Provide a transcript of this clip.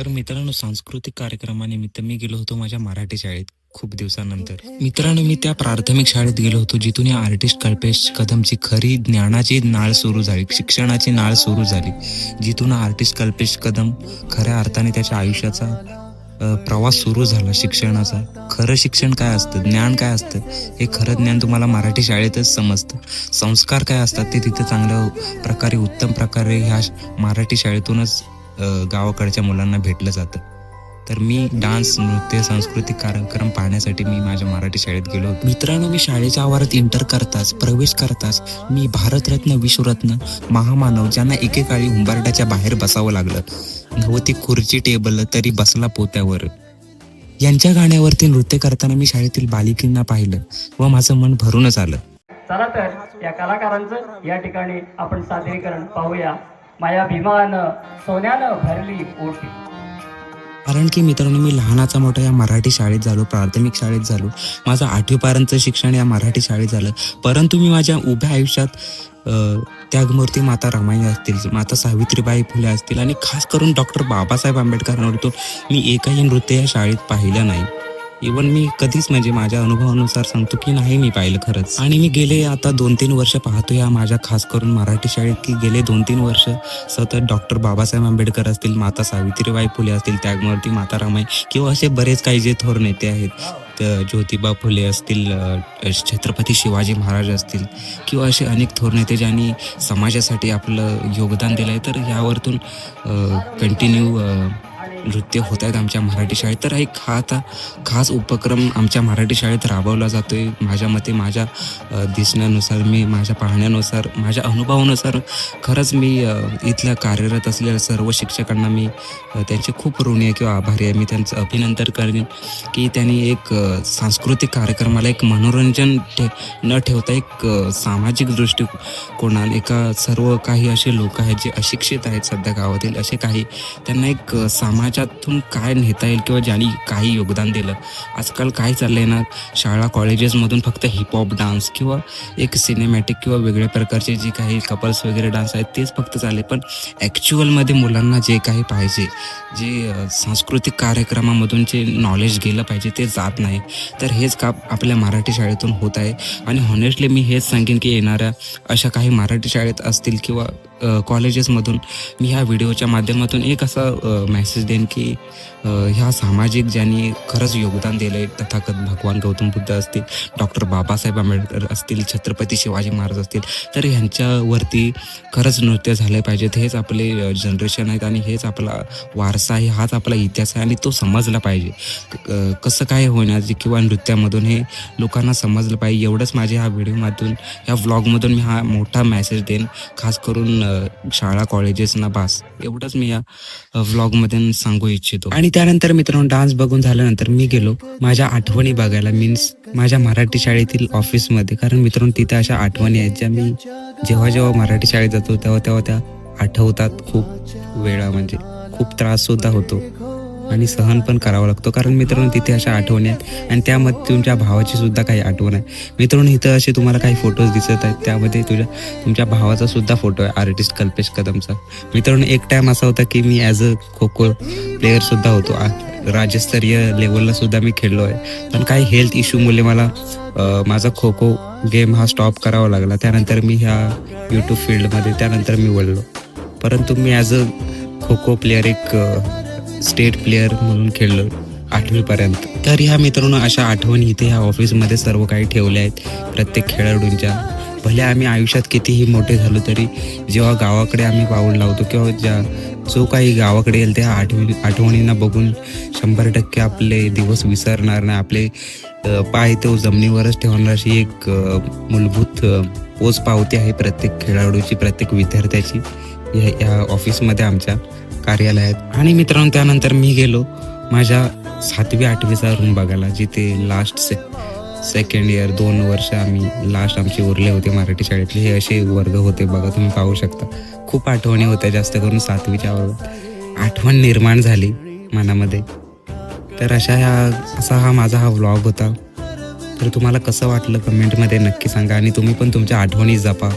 तर मित्रांनो सांस्कृतिक कार्यक्रमानिमित्त मी गेलो होतो माझ्या मराठी शाळेत खूप दिवसानंतर. मित्रांनो मी त्या प्राथमिक शाळेत गेलो होतो जिथून या आर्टिस्ट कल्पेश कदमची खरी ज्ञानाची नाळ सुरू झाली शिक्षणाची नाळ सुरू झाली जिथून आर्टिस्ट कल्पेश कदम खऱ्या अर्थाने त्याच्या आयुष्याचा प्रवास सुरू झाला शिक्षणाचा. खरं शिक्षण काय असतं? ज्ञान काय असतं? हे खरं ज्ञान तुम्हाला मराठी शाळेतच समजतं. संस्कार काय असतात? ते तिथे चांगल्या प्रकारे उत्तम प्रकारे ह्या मराठी शाळेतूनच गावाकडच्या मुलांना भेटलं जातं. तर मी डान्स नृत्य सांस्कृतिक कार्यक्रम पाहण्यासाठी मी माझ्या मराठी शाळेत गेलो होतो. मित्रांनो मी शाळेच्या आवारात इंटर करताच प्रवेश करताच मी भारतरत्न विश्वरत्न महामानव ज्यांना एकेकाळी उंबरड्याच्या बाहेर बसावं लागलं नव्हती खुर्ची टेबल तरी बसला पोत्यावर. यांच्या गाण्यावरती नृत्य करताना मी शाळेतील बालिकांना पाहिलं व माझं मन भरूनच आलं. चला तर या कलाकारांचं या ठिकाणी आपण सादरीकरण पाहूया. माया भीमानं सोन्यानं भरली ओटी कारण की मित्रांनो मी लहानाचा मोठा या मराठी शाळेत झालो प्राथमिक शाळेत झालो. माझं आठवीपर्यंत शिक्षण या मराठी शाळेत झालं. परंतु मी माझ्या उभ्या आयुष्यात त्यागमूर्ती माता रमाई असतील माता सावित्रीबाई फुले असतील आणि खास करून डॉक्टर बाबासाहेब आंबेडकरांवरतून मी एकही नृत्य या शाळेत पाहिलं नाही. इवन मी कधीच म्हणजे माझ्या अनुभवानुसार सांगतो की नाही मी पाहिलं खरंच. आणि मी गेले आता दोन तीन वर्ष पाहतो या माझ्या खास करून मराठी शाळेत की गेले दोन तीन वर्ष सतत डॉक्टर बाबासाहेब आंबेडकर असतील माता सावित्रीबाई फुले असतील त्यागमूर्ती माता रामाई किंवा असे बरेच काही जे थोर नेते आहेत ज्योतिबा फुले असतील छत्रपती शिवाजी महाराज असतील किंवा असे अनेक थोर नेते ज्यांनी समाजासाठी आपलं योगदान दिलं आहे तर यावरतून कंटिन्यू नृत्य होत आहेत आमच्या मराठी शाळेत. तर एक हा आता खास उपक्रम आमच्या मराठी शाळेत राबवला जातो आहे माझ्या मते माझ्या दिसण्यानुसार मी माझ्या पाहण्यानुसार माझ्या अनुभवानुसार खरंच मी इथल्या कार्यरत असलेल्या सर्व शिक्षकांना मी त्यांचे खूप ऋणी आहे किंवा आभारी आहे. मी त्यांचं अभिनंदन करेन की त्यांनी एक सांस्कृतिक कार्यक्रमाला एक मनोरंजन ठे न ठेवता एक सामाजिक दृष्टिकोनाने एका सर्व काही असे लोक आहेत जे अशिक्षित आहेत सध्या गावातील. असे काही त्यांना एक सामाजिक समाजातून काय नेता येईल किंवा ज्यांनी काही योगदान दिलं? आजकाल काय चाललंय ना शाळा कॉलेजेसमधून फक्त हिपहॉप डान्स किंवा एक सिनेमॅटिक किंवा वेगळ्या प्रकारचे जे काही कपल्स वगैरे डान्स आहेत तेच फक्त चालले पण ॲक्च्युअलमध्ये मुलांना जे काही पाहिजे जे सांस्कृतिक कार्यक्रमामधून जे नॉलेज गेलं पाहिजे ते जात नाही. तर हेच काम आपल्या मराठी शाळेतून होत आहे. आणि हॉनेस्टली मी हेच सांगेन की येणाऱ्या अशा काही मराठी शाळेत असतील किंवा कॉलेजेसमधून मी ह्या व्हिडिओच्या माध्यमातून एक असा मेसेज देईन की ह्या सामाजिक ज्यांनी खरंच योगदान दिलं आहे तथागत भगवान गौतम बुद्ध असतील डॉक्टर बाबासाहेब आंबेडकर असतील छत्रपती शिवाजी महाराज असतील तर ह्यांच्यावरती खरंच नृत्य झाले पाहिजेत. हेच आपले जनरेशन आहेत आणि हेच आपला वारसा आहे हाच आपला इतिहास आहे आणि तो समजला पाहिजे. कसं काय होण्याची किंवा नृत्यामधून हे लोकांना समजलं पाहिजे एवढंच माझ्या ह्या व्हिडिओमधून ह्या व्लॉगमधून मी हा मोठा मेसेज देईन. खास करून शाळा कॉलेजेसना पास. एवढंच मी या व्लॉगमध्ये सांगू इच्छितो. आणि त्यानंतर मित्रांनो डान्स बघून झाल्यानंतर मी गेलो. माझ्या आठवणी बघायला मीन्स माझ्या मराठी शाळेतील ऑफिसमध्ये कारण मित्रांनो तिथे अशा आठवणी आहेत ज्या मी जेव्हा जेव्हा मराठी शाळेत जातो तेव्हा तेव्हा त्या आठवतात खूप वेळा. म्हणजे खूप त्रास सुद्धा होतो. आणि सहन पण करावा लागतो. कारण मित्रांनो तिथे अशा आठवणी आहेत. आणि त्यामध्ये तुमच्या भावाची सुद्धा काही आठवण आहे. मित्रांनो इथं असे तुम्हाला काही फोटोज दिसत आहेत. त्यामध्ये तुझ्या तुमच्या भावाचा सुद्धा फोटो आहे आर्टिस्ट कल्पेश कदमचा. मित्रांनो एक टाइम असा होता की मी as a kho kho player सुद्धा होतो. राज्यस्तरीय लेवलला सुद्धा मी खेळलो आहे. पण काही हेल्थ इश्यूमुळे मला माझा खो खो गेम हा स्टॉप करावा लागला. त्यानंतर मी ह्या यूट्यूब फील्डमध्ये त्यानंतर मी वळलो. परंतु मी as a kho kho player एक स्टेट प्लेअर म्हणून खेळलो आठवीपर्यंत. तर ह्या मित्रांनो अशा आठवणी इथे ह्या ऑफिसमध्ये सर्व काही ठेवल्या आहेत प्रत्येक खेळाडूंच्या. भले आम्ही आयुष्यात कितीही मोठे झालो तरी जेव्हा गावाकडे आम्ही पाऊल लावतो किंवा ज्या जो काही गावाकडे येईल त्या आठवणी आठवणींना बघून शंभर टक्के आपले दिवस विसरणार नाही. आपले पाय तो जमिनीवरच ठेवणार अशी एक मूलभूत पोच पावती आहे प्रत्येक खेळाडूची प्रत्येक विद्यार्थ्याची. या ऑफिसमध्ये आमच्या कार्यालयात. आणि मित्रांनो त्यानंतर मी गेलो माझ्या सातवी आठवीचा रूम बघायला जिथे लास्ट से सेकंड इयर दोन वर्ष आम्ही लास्ट आमचे उरले होते मराठी शाळेतले. हे असे वर्ग होते बघा तुम्ही पाहू शकता. खूप आठवणी होत्या जास्त करून सातवीच्या वर्गात आठवण निर्माण झाली मनामध्ये. तर अशा ह्या असा हा माझा हा व्लॉग होता. तर तुम्हाला कसं वाटलं कमेंटमध्ये नक्की सांगा. आणि तुम्ही पण तुमच्या आठवणी जपा.